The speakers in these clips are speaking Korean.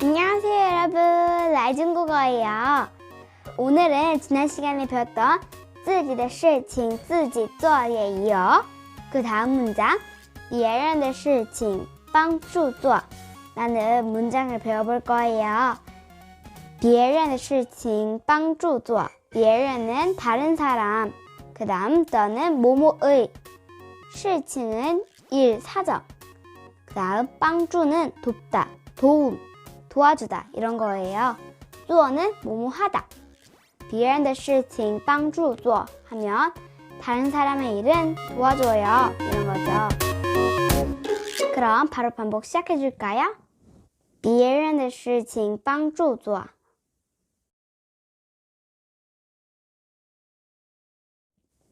안녕하세요 여러분. 라이징국어예요. 오늘은 지난 시간에 배웠던 自己的事情自己做에 이어 그 다음 문장 别人的事情帮助做 라는 문장을 배워볼 거예요. 别人的事情帮助做别人은 다른 사람 그 다음 저는 모모의 실칭은 일, 사적. 그 다음 빵주는 돕다, 도움, 도와주다 이런 거예요. 쪼어는 뭐뭐 하다. 비엔 더 실칭 빵주 쪼어 하면 다른 사람의 일은 도와줘요 이런 거죠. 그럼 바로 반복 시작해 줄까요? 비엔 더 실칭 빵주 쪼어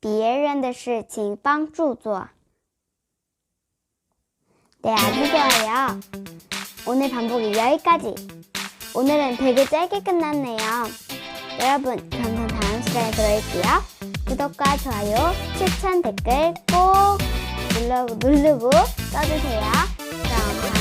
别人的事情帮助做 네, 아주 좋아요. 오늘 반복이 여기까지. 오늘은 되게 짧게 끝났네요. 여러분, 그럼 전 다음 시간에 들어올게요. 구독과 좋아요, 추천, 댓글 꼭 눌러, 누르고 써주세요.